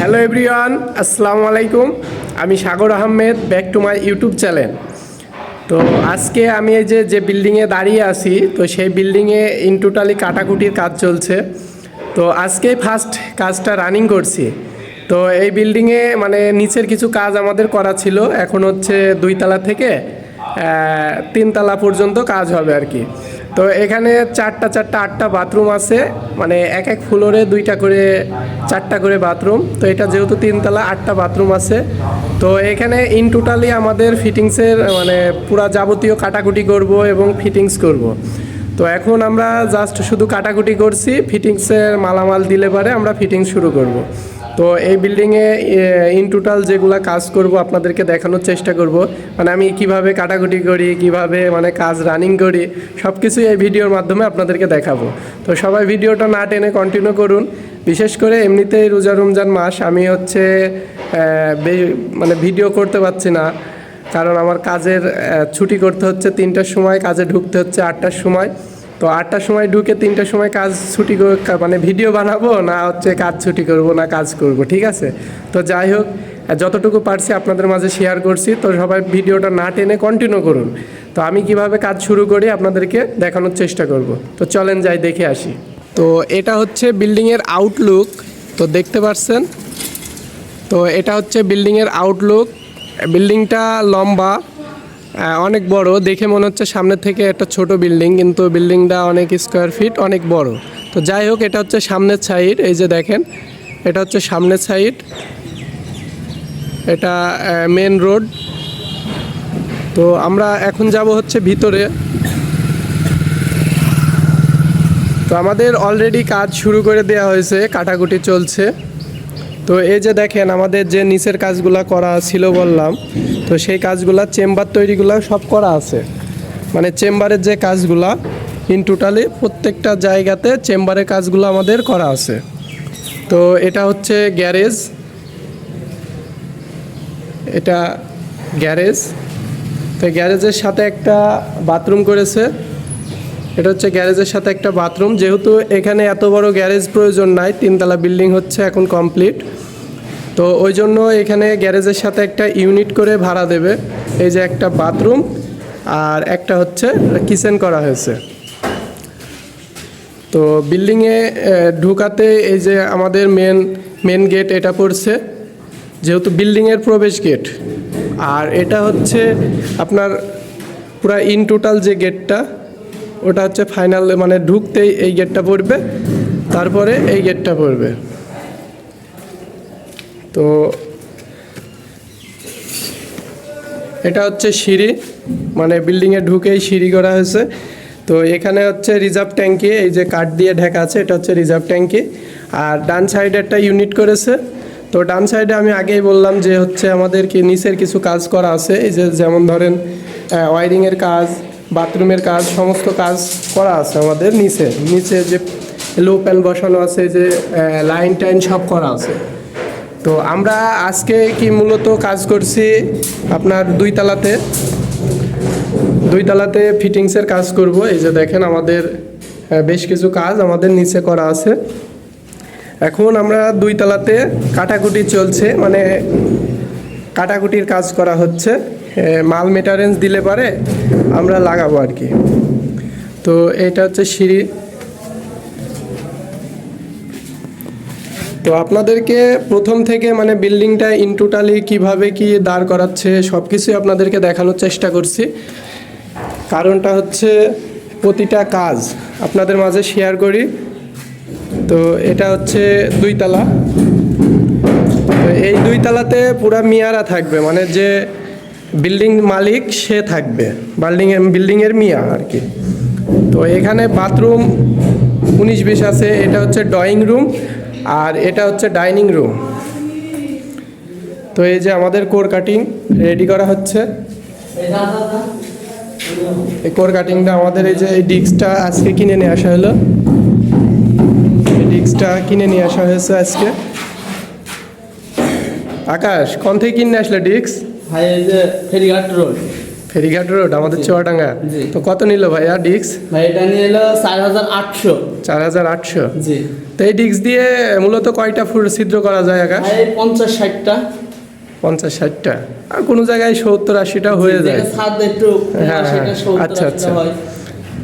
Hello everyone, আসসালামু আলাইকুম। আমি Sagar Ahmed, back to my YouTube channel. তো আজকে আমি এই যে যে বিল্ডিংয়ে দাঁড়িয়ে আছি, তো সেই বিল্ডিংয়ে ইন টোটালি কাটাকুটির কাজ চলছে। তো আজকেই ফার্স্ট কাজটা রানিং করছি। তো এই বিল্ডিংয়ে মানে নিচের কিছু কাজ আমাদের করা ছিল। এখন হচ্ছে দুইতলা থেকে তিনতলা পর্যন্ত কাজ হবে আর কি। তো এখানে চারটা চারটা, আটটা বাথরুম আছে। মানে এক এক ফ্লোরে দুইটা করে, চারটা করে বাথরুম তো এটা যেহেতু তিনতলা, আটটা বাথরুম আছে। তো এখানে ইন টোটালি আমাদের ফিটিংসের মানে পুরা যাবতীয় কাটাকুটি করব এবং ফিটিংস করব। তো এখন আমরা জাস্ট শুধু কাটাকুটি করছি ফিটিংসের মালামাল দিলে পারে আমরা ফিটিংস শুরু করব। তো এই বিল্ডিংয়ে ইন টোটাল যেগুলা কাজ করব, আপনাদেরকে দেখানোর চেষ্টা করব। মানে আমি কীভাবে কাটাকুটি করি, কীভাবে মানে কাজ রানিং করি সব কিছুই এই ভিডিওর মাধ্যমে আপনাদেরকে দেখাবো। তো সবাই ভিডিওটা না টেনে কন্টিনিউ করুন। বিশেষ করে এমনিতেই রোজা রমজান মাস, আমি হচ্ছে মানে ভিডিও করতে পারছি না। কারণ আমার কাজের ছুটি করতে হচ্ছে তিনটার সময়, কাজে ঢুকতে হচ্ছে আটটার সময়। তো আটটার সময় ঢুকে তিনটার সময় কাজ ছুটি মানে ভিডিও বানাবো না হচ্ছে কাজ ছুটি করব না কাজ করব, ঠিক আছে? তো যাই হোক যতটুকু পারছি আপনাদের মাঝে শেয়ার করছি, তো সবাই ভিডিওটা না টেনে কন্টিনিউ করুন। তো আমি কীভাবে কাজ শুরু করি আপনাদেরকে দেখানোর চেষ্টা করব। তো চলেন যাই দেখে আসি। তো এটা হচ্ছে বিল্ডিংয়ের আউটলুক তো দেখতে পাচ্ছেন তো এটা হচ্ছে বিল্ডিংয়ের আউটলুক বিল্ডিংটা লম্বা অনেক বড়। দেখে মনে হচ্ছে সামনে থেকে একটা ছোট বিল্ডিং, কিন্তু বিল্ডিংটা অনেক স্কোয়ার ফিট অনেক বড়। তো যাই হোক, এটা হচ্ছে সামনের সাইড এই যে দেখেন, এটা হচ্ছে সামনের সাইড এটা মেন রোড তো আমরা এখন যাব হচ্ছে ভিতরে। তো আমাদের অলরেডি কাজ শুরু করে দেওয়া হয়েছে, কাটাকুটি চলছে। তো এই যে দেখেন, আমাদের যে নিচের কাজগুলা করা ছিল বললাম, তো সেই কাজগুলা চেম্বার তৈরিগুলো সব করা আছে। মানে চেম্বারের যে কাজগুলা ইন টোটালি প্রত্যেকটা জায়গাতে চেম্বারের কাজগুলো আমাদের করা আছে। তো এটা হচ্ছে গ্যারেজ। এটা গ্যারেজ। তো গ্যারেজের সাথে একটা বাথরুম করেছে। এটা হচ্ছে গ্যারেজের সাথে একটা বাথরুম। যেহেতু এখানে এত বড় গ্যারেজ প্রয়োজন নাই, তিনতলা বিল্ডিং হচ্ছে এখন কমপ্লিট। তো ওই জন্য এখানে গ্যারেজের সাথে একটা ইউনিট করে ভাড়া দেবে। এই যে একটা বাথরুম আর একটা হচ্ছে কিচেন করা হয়েছে। তো বিল্ডিংয়ে ঢুকাতে এই যে আমাদের মেন মেন গেট এটা পড়ছে। যেহেতু বিল্ডিংয়ের প্রবেশ গেট আর এটা হচ্ছে আপনার পুরা ইন টোটাল যে গেটটা ওটা হচ্ছে ফাইনাল মানে ঢুকতেই এই গেটটা পড়বে, তারপরে এই গেটটা পড়বে। তো এটা হচ্ছে সিঁড়ি মানে বিল্ডিংয়ে ঢুকেই সিঁড়ি করা হয়েছে। তো এখানে হচ্ছে রিজার্ভ ট্যাঙ্কি, এই যে কাঠ দিয়ে ঢাকা আছে, এটা হচ্ছে রিজার্ভ ট্যাঙ্কি। আর ডান সাইডে একটা ইউনিট করেছে। তো ডান সাইডে আমি আগেই বললাম যে হচ্ছে আমাদের কি নিচের কিছু কাজ করা আছে। এই যে যেমন ধরেন ওয়ারিংয়ের কাজ বাথরুমের কাজ, সমস্ত কাজ করা আছে আমাদের নিচে। নিচে যে লো প্যান বসানো আছে, যে লাইন টাইন সব করা আছে। তো আমরা আজকে কি মূলত কাজ করছি আপনার দুই তালাতে দুই তালাতে ফিটিংসের কাজ করব। এই যে দেখেন আমাদের বেশ কিছু কাজ আমাদের নিচে করা আছে। এখন আমরা দুই তালাতে কাটাকুটি চলছে মানে কাটাকুটির কাজ করা হচ্ছে। মাল মেটারেন্স দিলে পারে, আমরা লাগাবো আর কি। তো এটা হচ্ছে সিঁড়ি। তো আপনাদেরকে প্রথম থেকে মানে বিল্ডিংটা ইন টোটালি কীভাবে কি দাঁড় করাচ্ছে সব কিছুই আপনাদেরকে দেখানোর চেষ্টা করছি। কারণটা হচ্ছে প্রতিটা কাজ আপনাদের মাঝে শেয়ার করি। তো এটা হচ্ছে দুইতলা। তো এই দুইতলাতে পুরা মিয়ারা থাকবে মানে যে বিল্ডিং মালিক সে থাকবে। বিল্ডিং বিল্ডিংয়ের মিয়া আর কি। তো এখানে বাথরুম উনিশ বিশ আছে, এটা হচ্ছে ড্রয়িং রুম আর এটা হচ্ছে ডাইনিং রুম তো এই যে আমাদের কোর কাটিং রেডি করা হচ্ছে। এই কোর কাটিংটা আমাদের এই যে এই ডিস্কটা আজকে কিনে নিয়ে আসা হলো। এই ডিস্কটা কিনে নিয়ে আসা হয়েছে আজকে। আকাশ, কোন থেকে কিনে আসলে ডিস্ক? ভাই এই যে ফেরিঘাট রোড। ফেরিঘাট রোড আমাদের চুয়াডাঙ্গা। তো কত নিল ভাইয়া ডিক্স ভাই এটা নিয়ে এলো চার হাজার আটশো। চার হাজার আটশো। জি। তো এই ডিক্স দিয়ে মূলত কয়টা ফুট ছিদ্র করা যায় আকাশ? পঞ্চাশ ষাটটা। পঞ্চাশ ষাটটা। আর কোনো জায়গায় সত্তর আশিটা হয়ে যায়। হ্যাঁ, হ্যাঁ। আচ্ছা, আচ্ছা।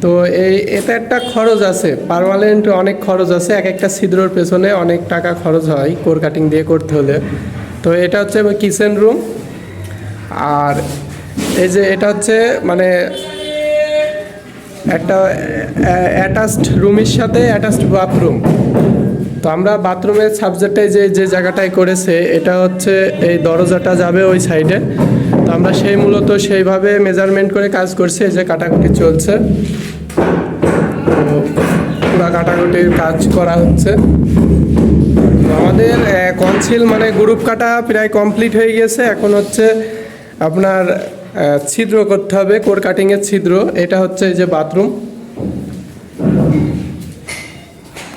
তো এই এটা একটা খরচ আছে। পার্মানেন্ট অনেক খরচ আছে। এক একটা ছিদ্রর পেছনে অনেক টাকা খরচ হয়। কোর কাটিং দিয়ে করতে হলে। তো এটা হচ্ছে কিচেন রুম। আর এই যে এটা হচ্ছে মানে একটা অ্যাটাচড রুমের সাথে অ্যাটাচড বাথরুম তো আমরা বাথরুমের সাবজেক্টে যে যে জায়গাটায় করেছে, এটা হচ্ছে এই দরজাটা যাবে ওই সাইডে তো আমরা সেই মূলত সেইভাবে মেজারমেন্ট করে কাজ করছি, এই যে কাটাকুটি চলছে। পুরা কাটাকুটির কাজ করা হচ্ছে। আমাদের কনসিল মানে গ্রুপ কাটা প্রায় কমপ্লিট হয়ে গেছে। এখন হচ্ছে আপনার ছিদ্র করতে হবে, কোর কাটিংয়ের ছিদ্র, এটা হচ্ছে যে বাথরুম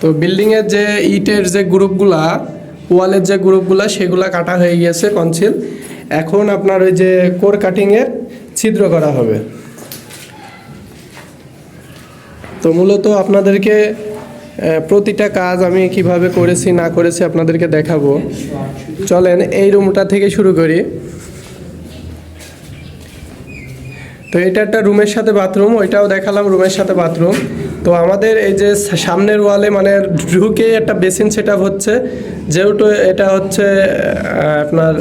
তো বিল্ডিংয়ের যে ইটের যে গ্রুপগুলা ওয়ালের যে গ্রুপগুলা, সেগুলা কাটা হয়ে গিয়েছে কনসিল এখন আপনার ওই যে কোর কাটিংয়ের ছিদ্র করা হবে। তো মূলত আপনাদেরকে প্রতিটা কাজ আমি কীভাবে করেছি, না করেছি আপনাদেরকে দেখাবো। চলেন এই রুমটা থেকে শুরু করি। তো এটা একটা রুমের সাথে বাথরুম, ওইটাও দেখালাম রুমের সাথে বাথরুম। তো আমাদের এই যে সামনের ওয়ালে মানে ঢুকে একটা বেসিন সেট হচ্ছে, যেহেতু এটা হচ্ছে আপনার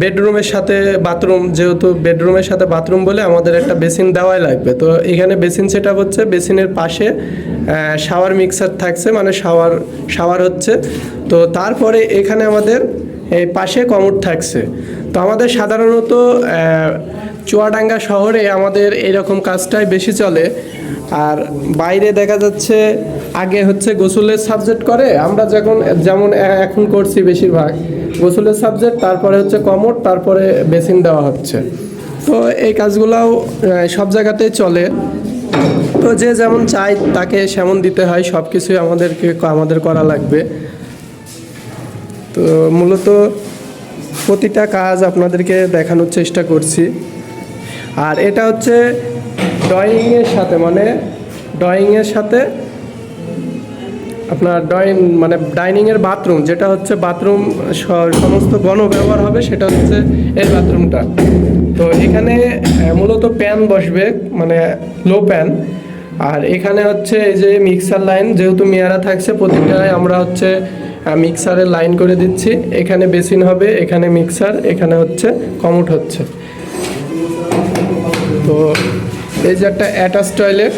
বেডরুমের সাথে বাথরুম, যেহেতু বেডরুমের সাথে বাথরুম বলে আমাদের একটা বেসিন দেওয়াই লাগবে। তো এখানে বেসিন সেট হচ্ছে, বেসিনের পাশে শাওয়ার মিক্সার থাকছে মানে শাওয়ার শাওয়ার হচ্ছে। তো তারপরে এখানে আমাদের এই পাশে কমোড থাকছে। তো আমাদের সাধারণত চুয়াডাঙ্গা শহরে আমাদের এরকম কাজটাই বেশি চলে। আর বাইরে দেখা যাচ্ছে আগে হচ্ছে গোসলের সাবজেক্ট করে, আমরা যখন যেমন এখন করছি বেশিরভাগ গোসলের সাবজেক্ট তারপরে হচ্ছে কমোড তারপরে বেসিন দেওয়া হচ্ছে। তো এই কাজগুলাও সব জায়গাতেই চলে। তো যে যেমন চাই তাকে সেমন দিতে হয় সব কিছুই আমাদেরকে, আমাদের করা লাগবে। তো মূলত প্রতিটা কাজ আপনাদেরকে দেখানোর চেষ্টা করছি। আর এটা হচ্ছে ড্রয়িংয়ের সাথে মানে ড্রয়িংয়ের সাথে আপনার ড্রয়িং মানে ডাইনিংয়ের বাথরুম যেটা হচ্ছে বাথরুম সমস্ত গণ ব্যবহার হবে, সেটা হচ্ছে এই বাথরুমটা তো এখানে মূলত প্যান বসবে মানে লো প্যান আর এখানে হচ্ছে এই যে মিক্সার লাইন যেহেতু মেয়ারা থাকছে প্রতিটায় আমরা হচ্ছে মিক্সারের লাইন করে দিচ্ছি। এখানে বেসিন হবে, এখানে মিক্সার এখানে হচ্ছে, কমোট হচ্ছে। তো এই যে একটা অ্যাটাচ টয়লেট।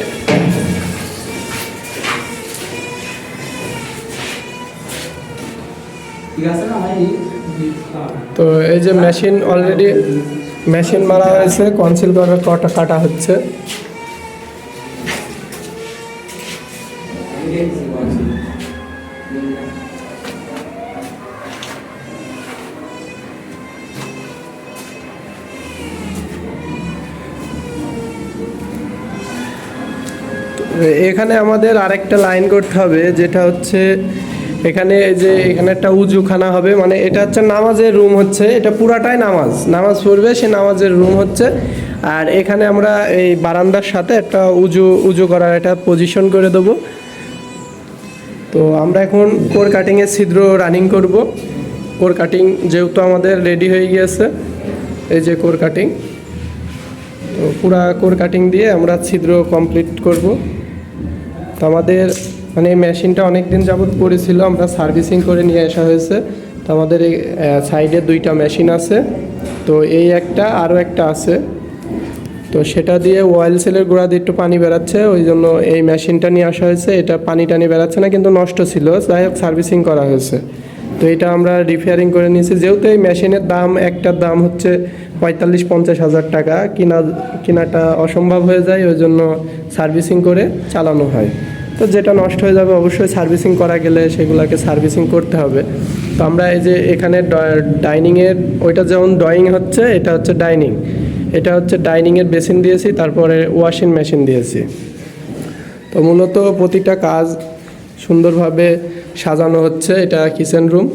তো এই যে মেশিন অলরেডি মেশিন মারা হয়েছে কনসিল করা কটা কাটা হচ্ছে। এখানে আমাদের আরেকটা লাইন করতে হবে, যেটা হচ্ছে এখানে এই যে এখানে একটা উজুখানা হবে মানে এটা হচ্ছে নামাজের রুম হচ্ছে, এটা পুরাটাই নামাজ। নামাজ পড়বে, সে নামাজের রুম হচ্ছে। আর এখানে আমরা এই বারান্দার সাথে একটা উজু উজু করার একটা পজিশন করে দেবো। তো আমরা এখন কোর কাটিংয়ের ছিদ্র রানিং করব। কোর কাটিং যেহেতু আমাদের রেডি হয়ে গিয়েছে, এই যে কোর কাটিং তো পুরা কোর কাটিং দিয়ে আমরা ছিদ্র কমপ্লিট করব। তো আমাদের মানে এই মেশিনটা অনেক দিন যাবৎ পড়েছিল, আমরা সার্ভিসিং করে নিয়ে আসা হয়েছে। তো আমাদের এই সাইডে দুইটা মেশিন আছে। তো এই একটা, আরও একটা আছে। তো সেটা দিয়ে অয়েল সেলের গোড়া দিয়ে একটু পানি বেড়াচ্ছে, ওই জন্য এই মেশিনটা নিয়ে আসা হয়েছে। এটা পানি টানি বেড়াচ্ছে না, কিন্তু নষ্ট ছিল। যাই হোক, সার্ভিসিং করা হয়েছে। তো এটা আমরা রিপেয়ারিং করে নিয়েছি। যেহেতু এই মেশিনের দাম, একটার দাম হচ্ছে পঁয়তাল্লিশ, পঞ্চাশ হাজার টাকা, কিনা, কেনাটা অসম্ভব হয়ে যায়, ওই জন্য সার্ভিসিং করে চালানো হয়। তো যেটা নষ্ট হয়ে যাবে, অবশ্যই সার্ভিসিং করা গেলে সেগুলোকে সার্ভিসিং করতে হবে। তো আমরা এই যে এখানে ডাইনিংয়ের ওইটা যেমন ড্রয়িং হচ্ছে, এটা হচ্ছে ডাইনিং এটা হচ্ছে ডাইনিংয়ের বেসিন দিয়েছি, তারপরে ওয়াশিং মেশিন দিয়েছি। তো মূলত প্রতিটা কাজ সুন্দরভাবে সাজানো হচ্ছে, এটা কিচেন রুম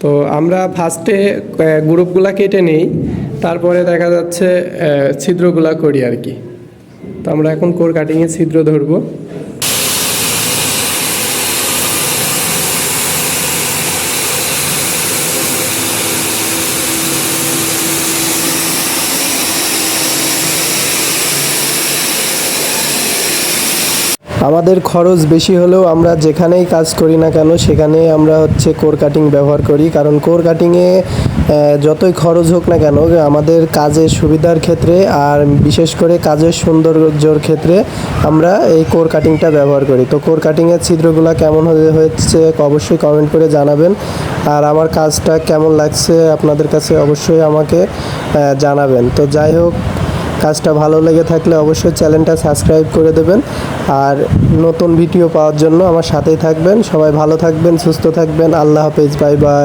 তো আমরা ফার্স্টে গ্রুপগুলা কেটে নেই, তারপরে দেখা যাচ্ছে ছিদ্রগুলা করি আর কি। তো আমরা এখন কোর কাটিংয়ে ছিদ্র ধরবো। আমাদের খরচ বেশি হলেও আমরা যেখানেই কাজ করি না কেন, সেখানে আমরা হচ্ছে কোর কাটিং ব্যবহার করি। কারণ কোর কাটিংয়ে যতই খরচ হোক না কেন, আমাদের কাজের সুবিধার ক্ষেত্রে আর বিশেষ করে কাজের সৌন্দর্যর ক্ষেত্রে আমরা এই কোর কাটিংটা ব্যবহার করি। তো কোর কাটিংয়ের ছিদ্রগুলো কেমন হয়ে- হয়েছে অবশ্যই কমেন্ট করে জানাবেন। আর আমার কাজটা কেমন লাগছে আপনাদের কাছে অবশ্যই আমাকে জানাবেন। তো যাই হোক কাজটা ভালো লেগে থাকলে অবশ্যই চ্যানেলটা সাবস্ক্রাইব করে দেবেন। আর নতুন ভিডিও পাওয়ার জন্য আমার সাথেই থাকবেন। সবাই ভালো থাকবেন, সুস্থ থাকবেন। আল্লাহ হাফেজ, বাই বাই।